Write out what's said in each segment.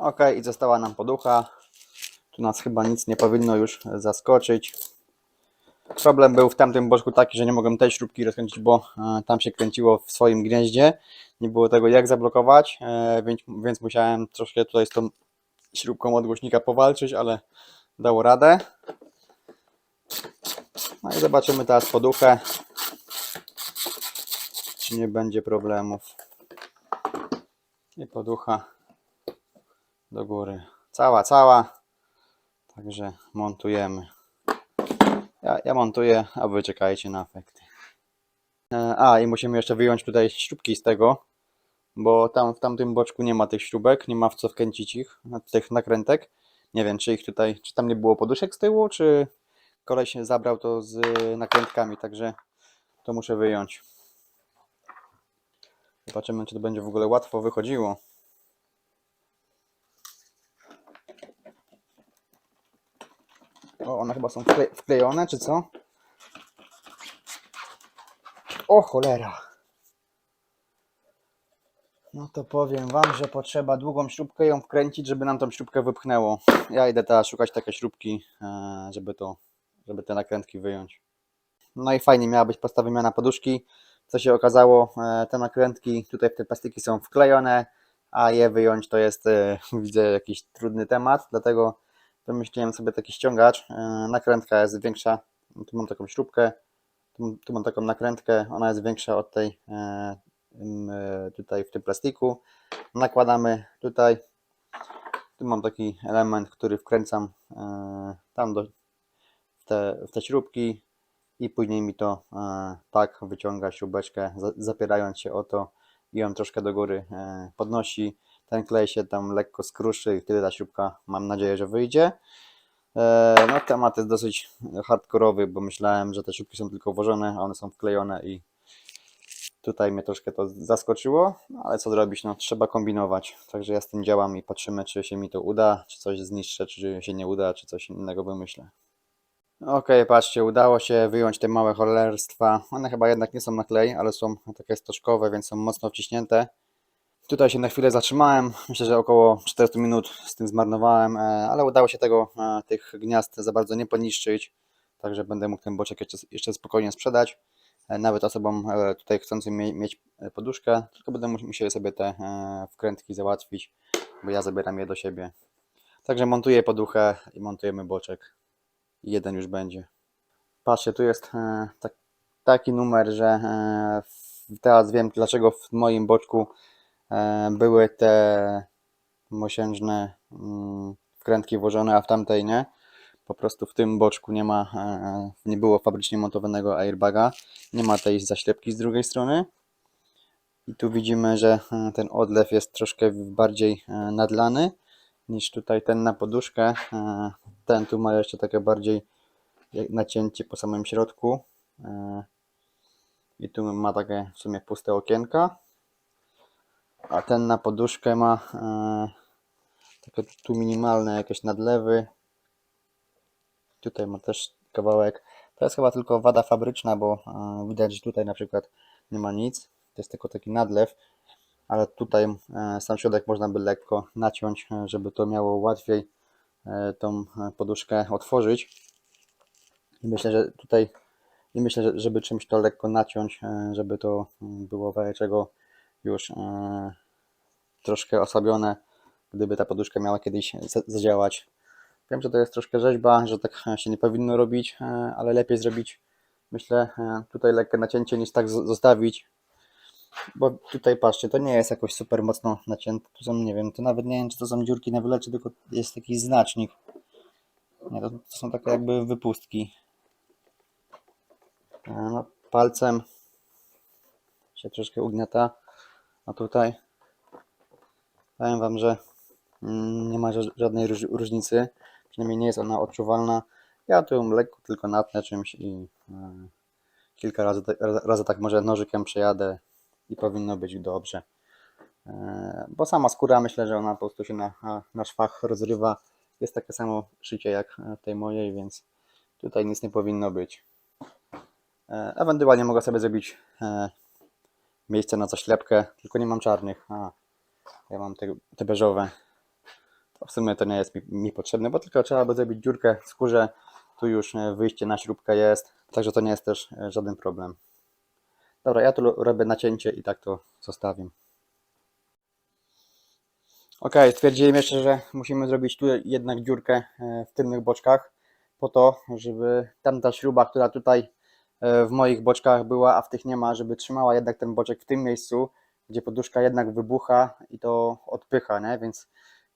Ok, i została nam poducha. Tu nas chyba nic nie powinno już zaskoczyć. Problem był w tamtym boczku taki, że nie mogłem tej śrubki rozkręcić, bo e, tam się kręciło w swoim gnieździe. Nie było tego jak zablokować, e, więc, więc musiałem troszkę tutaj z tą śrubką od głośnika powalczyć, ale dało radę. No i zobaczymy teraz poduchę, czy nie będzie problemów. I poducha do góry. Cała, cała. Także montujemy. Ja, ja montuję, a wy czekajcie na efekty. E, A i musimy jeszcze wyjąć tutaj śrubki z tego, bo tam w tamtym boczku nie ma tych śrubek, nie ma w co wkręcić ich, tych nakrętek. Nie wiem, czy ich tutaj, czy tam nie było poduszek z tyłu, czy koleś zabrał to z nakrętkami, także to muszę wyjąć. Zobaczymy, czy to będzie w ogóle łatwo wychodziło. O, one chyba są wkle wklejone, czy co? O cholera. No to powiem Wam, że potrzeba długą śrubkę ją wkręcić, żeby nam tą śrubkę wypchnęło. Ja idę teraz szukać takie śrubki, e, żeby to, żeby te nakrętki wyjąć. No i fajnie miała być prosta wymiana poduszki. Co się okazało, e, te nakrętki tutaj w te plastiki są wklejone, a je wyjąć to jest, e, widzę, jakiś trudny temat, dlatego wymyśliłem sobie taki ściągacz. E, Nakrętka jest większa, tu mam taką śrubkę, tu, tu mam taką nakrętkę, ona jest większa od tej e, e, tutaj w tym plastiku. Nakładamy tutaj, tu mam taki element, który wkręcam tam do, w, te, w te śrubki i później mi to tak wyciąga śrubeczkę, za- zapierając się o to i ją troszkę do góry podnosi. Ten klej się tam lekko skruszy i wtedy ta śrubka mam nadzieję, że wyjdzie. E, No temat jest dosyć hardkorowy, bo myślałem, że te śrubki są tylko włożone, a one są wklejone i tutaj mnie troszkę to zaskoczyło, no ale co zrobić, no trzeba kombinować. Także ja z tym działam i patrzymy, czy się mi to uda, czy coś zniszczę, czy się nie uda, czy coś innego wymyślę. Okej, patrzcie, udało się wyjąć te małe cholerstwa. One chyba jednak nie są na klej, ale są takie stożkowe, więc są mocno wciśnięte. Tutaj się na chwilę zatrzymałem. Myślę, że około 40 minut z tym zmarnowałem, e, ale udało się tego, e, tych gniazd za bardzo nie poniszczyć. Także będę mógł ten boczek jeszcze, jeszcze spokojnie sprzedać. E, Nawet osobom tutaj chcącym mie- mieć poduszkę, tylko będę mus- musiał sobie te wkrętki załatwić, bo ja zabieram je do siebie. Także montuję poduchę i montujemy boczek. Jeden już będzie. Patrzcie, tu jest tak, taki numer, że teraz wiem dlaczego w moim boczku były te mosiężne mm, wkrętki włożone, a w tamtej nie. Po prostu w tym boczku nie ma, e, nie było fabrycznie montowanego airbaga, nie ma tej zaślepki z drugiej strony. I tu widzimy, że e, ten odlew jest troszkę bardziej e, nadlany niż tutaj ten na poduszkę. E, Ten tu ma jeszcze takie bardziej nacięcie po samym środku. E, I tu ma takie w sumie puste okienka. A ten na poduszkę ma e, takie tu minimalne jakieś nadlewy. Tutaj ma też kawałek. To jest chyba tylko wada fabryczna, bo e, widać, że tutaj na przykład nie ma nic. To jest tylko taki nadlew. Ale tutaj e, sam środek można by lekko naciąć, e, żeby to miało łatwiej e, tą e, poduszkę otworzyć. I myślę, że tutaj i myślę, że żeby czymś to lekko naciąć, e, żeby to mm, było czego już e, troszkę osłabione, gdyby ta poduszka miała kiedyś za- zadziałać. Wiem, że to jest troszkę rzeźba, że tak się nie powinno robić, e, ale lepiej zrobić, myślę, e, tutaj lekkie nacięcie niż tak zostawić. Bo tutaj patrzcie, to nie jest jakoś super mocno nacięte. Tu są, nie wiem, to nawet nie wiem, czy to są dziurki na wyleczy, tylko jest taki znacznik. Nie, to, to są takie jakby wypustki. No, palcem się troszkę ugniata, a tutaj powiem Wam, że mm, nie ma ża- żadnej róż- różnicy, przynajmniej nie jest ona odczuwalna. Ja tu ją lekko tylko natnę czymś i e, kilka razy, razy, tak może nożykiem przejadę i powinno być dobrze. E, Bo sama skóra myślę, że ona po prostu się na, na- szwach rozrywa. Jest takie samo szycie jak e, tej mojej, więc tutaj nic nie powinno być. Ewentualnie mogę sobie zrobić miejsce na zaślepkę, tylko nie mam czarnych. A, ja mam te, te beżowe. w sumie to nie jest mi, mi potrzebne, bo tylko trzeba by zrobić dziurkę w skórze. Tu już e, wyjście na śrubkę jest, także to nie jest też e, żaden problem. Dobra, ja tu robię nacięcie i tak to zostawię. Ok, stwierdziłem jeszcze, że musimy zrobić tu jednak dziurkę e, w tylnych boczkach, po to, żeby tamta śruba, która tutaj w moich boczkach była, a w tych nie ma, żeby trzymała jednak ten boczek w tym miejscu, gdzie poduszka jednak wybucha i to odpycha, nie? więc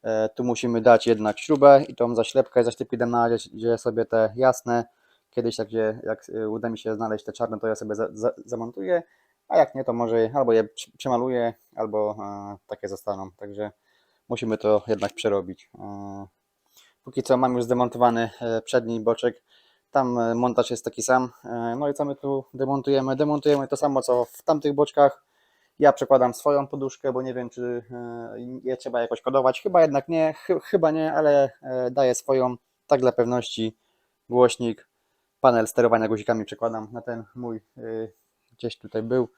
e, tu musimy dać jednak śrubę i tą zaślepkę, zaślepki dam na razie sobie te jasne, kiedyś tak, gdzie, jak e, uda mi się znaleźć te czarne, to ja sobie za, za, zamontuję, a jak nie, to może albo je przemaluję, albo e, takie zostaną, także musimy to jednak przerobić. E, Póki co mam już zdemontowany e, przedni boczek. Tam e, montaż jest taki sam. E, No i co my tu demontujemy? Demontujemy to samo co w tamtych boczkach. Ja przekładam swoją poduszkę, bo nie wiem, czy e, je trzeba jakoś kodować. Chyba jednak nie, chy- chyba nie, ale daję swoją, tak dla pewności. Głośnik, panel sterowania guzikami przekładam na ten mój, gdzieś tutaj był.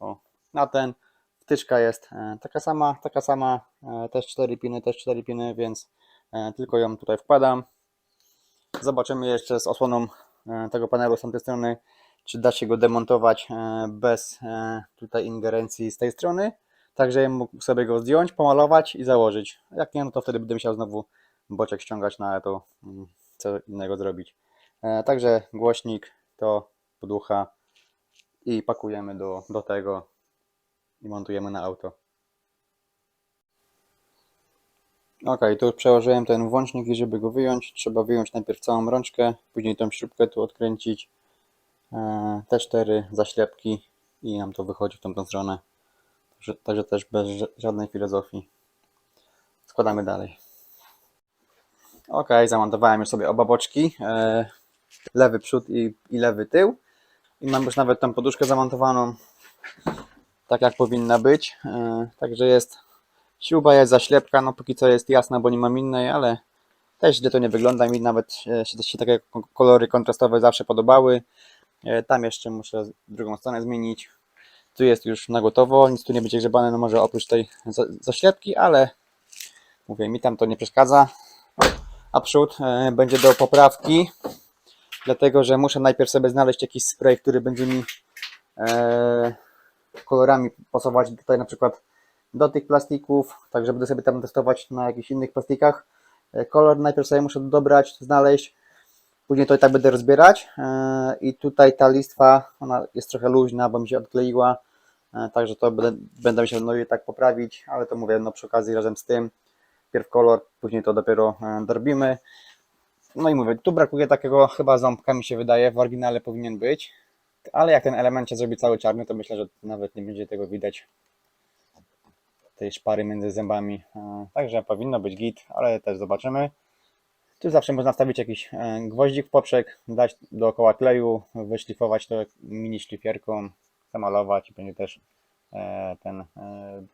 O, na ten. Wtyczka jest taka sama, taka sama, też 4 piny, też 4 piny, więc tylko ją tutaj wkładam. Zobaczymy jeszcze z osłoną e, tego panelu z tamtej strony, czy da się go demontować e, bez e, tutaj ingerencji z tej strony. Także mógł sobie go zdjąć, pomalować i założyć. Jak nie, no to wtedy będę musiał znowu boczek ściągać, ale to mm, co innego zrobić. Także głośnik to poducha i pakujemy do, do tego i montujemy na auto. Ok, tu już przełożyłem ten włącznik i żeby go wyjąć, trzeba wyjąć najpierw całą rączkę, później tą śrubkę tu odkręcić, e, te cztery zaślepki i nam to wychodzi w tamtą stronę. Także, także też bez ża- żadnej filozofii. Składamy dalej. Ok, zamontowałem już sobie oba boczki, e, lewy przód i, i lewy tył i mam już nawet tą poduszkę zamontowaną tak jak powinna być, e, także jest Śruba jest zaślepka, no póki co jest jasna, bo nie mam innej, ale też źle to nie wygląda. Mi nawet e, się, się takie ko- kolory kontrastowe zawsze podobały. E, Tam jeszcze muszę drugą stronę zmienić. Tu jest już na gotowo, nic tu nie będzie grzebane, no może oprócz tej za- zaślepki, ale mówię, mi tam to nie przeszkadza. A przód e, będzie do poprawki, dlatego że muszę najpierw sobie znaleźć jakiś spray, który będzie mi kolorami pasować tutaj na przykład do tych plastików, także będę sobie tam testować na jakichś innych plastikach. E, Kolor najpierw sobie muszę dobrać, znaleźć, później to i tak będę rozbierać E, i tutaj ta listwa, ona jest trochę luźna, bo mi się odkleiła, E, także to będę, będę musiał no i tak poprawić, ale to mówię, no przy okazji razem z tym, pierw kolor, później to dopiero dorbimy. No i mówię, tu brakuje takiego chyba ząbka mi się wydaje, w oryginale powinien być, ale jak ten element się zrobi cały czarny, to myślę, że nawet nie będzie tego widać tej szpary między zębami. E, Także powinno być git, ale też zobaczymy. Tu zawsze można wstawić jakiś e, gwoździk w poprzek, dać dookoła kleju, wyszlifować to mini szlifierką, zamalować i będzie też e, ten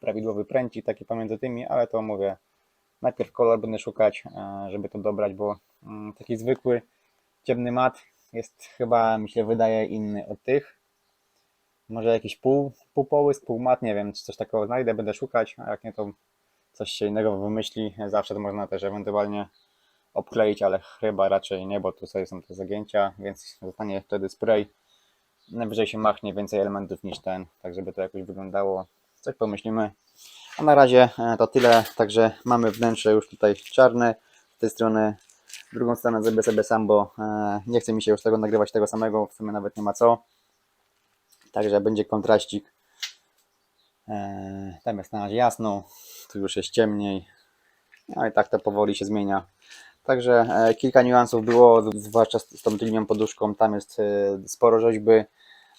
prawidłowy pręcik taki pomiędzy tymi, ale to mówię, najpierw kolor będę szukać, żeby to dobrać, bo mm, taki zwykły ciemny mat jest chyba, mi się wydaje, inny od tych. Może jakiś pół, półpołysk, półmat, nie wiem, czy coś takiego znajdę, będę szukać, a jak nie, to coś się innego wymyśli. Zawsze to można też ewentualnie obkleić, ale chyba raczej nie, bo tu sobie są te zagięcia, więc zostanie wtedy spray. Najwyżej się machnie więcej elementów niż ten, tak żeby to jakoś wyglądało. Coś pomyślimy. A na razie e, to tyle, także mamy wnętrze już tutaj czarne, z tej strony drugą stronę zrobię sobie sam, bo e, nie chce mi się już tego nagrywać tego samego, w sumie nawet nie ma co. Także będzie kontraścik. E, Tam jest na razie jasno, tu już jest ciemniej. No i tak to powoli się zmienia. Także e, kilka niuansów było, zwłaszcza z tą tylnią poduszką. Tam jest e, sporo rzeźby,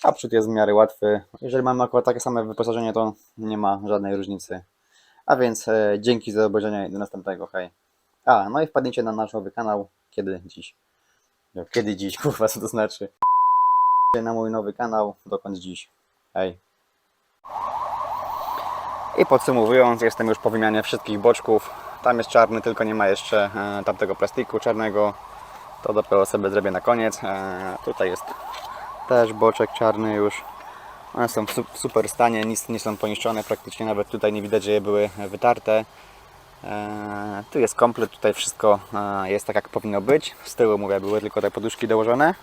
a przód jest w miarę łatwy. Jeżeli mamy akurat takie same wyposażenie, to nie ma żadnej różnicy. A więc dzięki za obejrzenie i do następnego. Hej. A, no i wpadnijcie na nasz nowy kanał. Kiedy dziś? No, Kiedy dziś? Kurwa, co to znaczy? Na mój nowy kanał. Dokąd dziś? Hej. I podsumowując, jestem już po wymianie wszystkich boczków. Tam jest czarny, tylko nie ma jeszcze e, tamtego plastiku czarnego. To dopiero sobie zrobię na koniec. E, tutaj jest też boczek czarny już. One są w su- w super stanie, nic nie są poniszczone, praktycznie nawet tutaj nie widać, że je były wytarte. E, tu jest komplet, tutaj wszystko jest tak jak powinno być. Z tyłu mówię, były tylko te poduszki dołożone.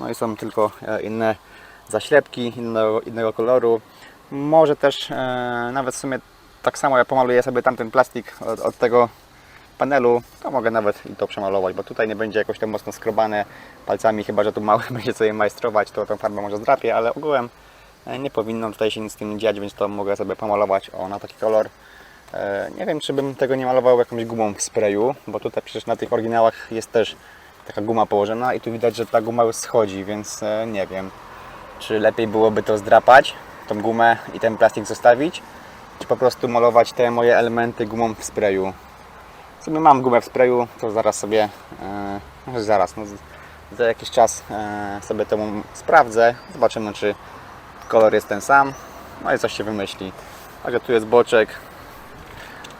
No i są tylko e, inne zaślepki innego, innego koloru. Może też e, nawet w sumie tak samo ja pomaluję sobie tamten plastik od, od tego panelu, to mogę nawet i to przemalować, bo tutaj nie będzie jakoś tam mocno skrobane palcami, chyba że tu mały będzie sobie majstrować, to tą farbę może zdrapię, ale ogółem e, nie powinno tutaj się nic z tym dziać, więc to mogę sobie pomalować o, na taki kolor. E, Nie wiem, czy bym tego nie malował jakąś gumą w sprayu, bo tutaj przecież na tych oryginałach jest też taka guma położona i tu widać, że ta guma już schodzi, więc e, nie wiem, czy lepiej byłoby to zdrapać, tą gumę i ten plastik zostawić, czy po prostu malować te moje elementy gumą w sprayu. W sumie mam gumę w sprayu, to zaraz sobie, e, może zaraz, no, za jakiś czas e, sobie to sprawdzę, zobaczymy czy kolor jest ten sam, no i coś się wymyśli. Także tu jest boczek,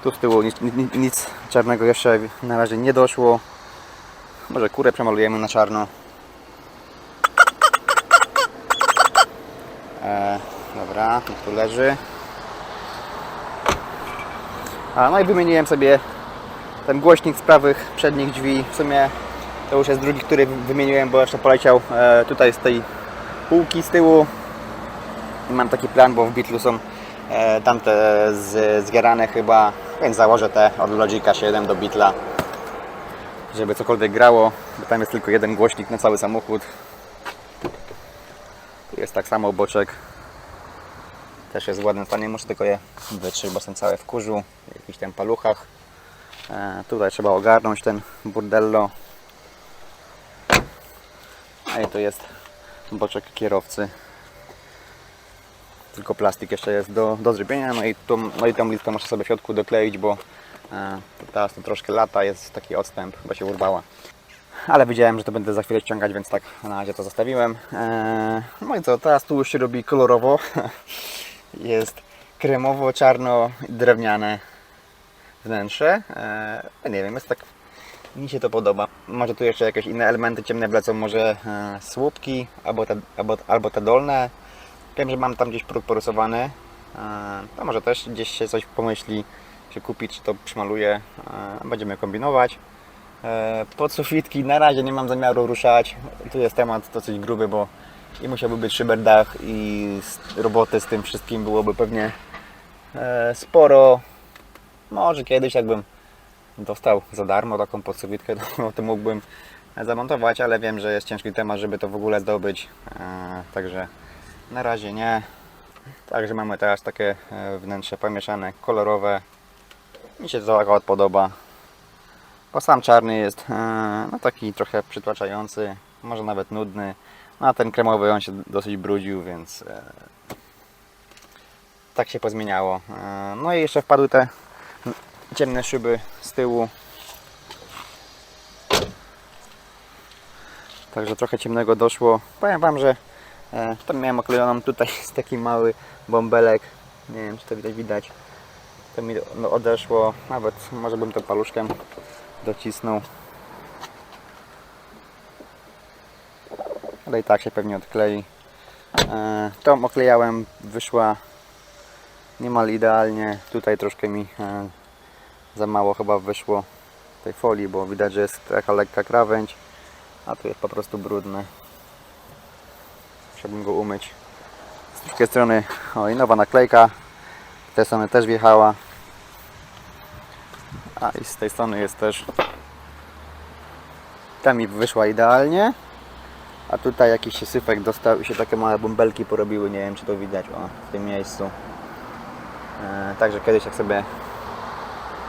tu z tyłu nic, nic, nic czarnego jeszcze na razie nie doszło. Może kurę przemalujemy na czarno. E, dobra, tu leży. A, no i wymieniłem sobie ten głośnik z prawych przednich drzwi. W sumie to już jest drugi, który wymieniłem, bo jeszcze poleciał e, tutaj z tej półki z tyłu. I mam taki plan, bo w Beatlu są e, tamte z, zgierane chyba, więc założę te od Logica 7 do Beatla, żeby cokolwiek grało, bo tam jest tylko jeden głośnik na cały samochód. Tu jest tak samo boczek. Też jest w ładnym stanie, muszę tylko je wytrzeć, bo są całe w kurzu, w jakichś tam paluchach. E, tutaj trzeba ogarnąć ten burdello. A i to jest boczek kierowcy. Tylko plastik jeszcze jest do, do zrobienia. No i, tą, no i tą listę muszę sobie w środku dokleić, bo teraz to troszkę lata, jest taki odstęp, chyba się urwała. Ale wiedziałem, że to będę za chwilę ściągać, więc tak na razie to zostawiłem. E, no i co, teraz tu już się robi kolorowo. jest kremowo, czarno, drewniane wnętrze. E, ja nie wiem, jest tak. Mi się to podoba. Może tu jeszcze jakieś inne elementy ciemne wlecą, może e, słupki albo te, albo, albo te dolne. Wiem, że mam tam gdzieś próg porysowany. To może też gdzieś się coś pomyśli, czy kupić, czy to przymaluję. E, będziemy kombinować. E, pod sufitki na razie nie mam zamiaru ruszać. Tu jest temat dosyć gruby, bo i musiałby być szyberdach i roboty z tym wszystkim byłoby pewnie e, sporo. Może kiedyś jakbym dostał za darmo taką podsuwitkę, to, to mógłbym zamontować, ale wiem, że jest ciężki temat, żeby to w ogóle zdobyć. E, także na razie nie. Także mamy teraz takie wnętrze pomieszane, kolorowe. Mi się to akurat podoba. Bo sam czarny jest e, no taki trochę przytłaczający, może nawet nudny. No, a ten kremowy on się dosyć brudził, więc e, tak się pozmieniało. E, no i jeszcze wpadły te ciemne szyby z tyłu. Także trochę ciemnego doszło. Powiem Wam, że to miałem oklejoną tutaj jest taki mały bąbelek. Nie wiem czy to widać, widać. To mi odeszło. Nawet może bym to paluszkiem docisnął. Ale i tak się pewnie odklei. E, tą oklejałem, wyszła niemal idealnie. Tutaj troszkę mi e, za mało chyba wyszło tej folii, bo widać, że jest taka lekka krawędź, a tu jest po prostu brudne. Musiałbym go umyć. Z drugiej strony, o i nowa naklejka. Z tej strony też wjechała. A i z tej strony jest też. Ta mi wyszła idealnie. A tutaj jakiś się syfek dostał i się takie małe bąbelki porobiły. Nie wiem czy to widać o, w tym miejscu. E, także kiedyś jak sobie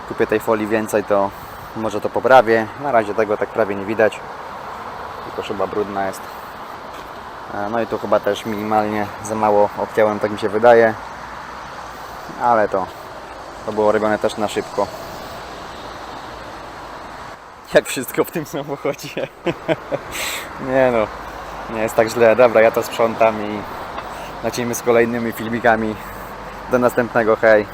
kupię tej folii więcej, to może to poprawię. Na razie tego tak prawie nie widać. Tylko szyba brudna jest. E, No i tu chyba też minimalnie za mało obciąłem, tak mi się wydaje. Ale to, to było robione też na szybko. Jak wszystko w tym samochodzie. nie no, nie jest tak źle. Dobra, ja to sprzątam i lecimy z kolejnymi filmikami. Do następnego, hej.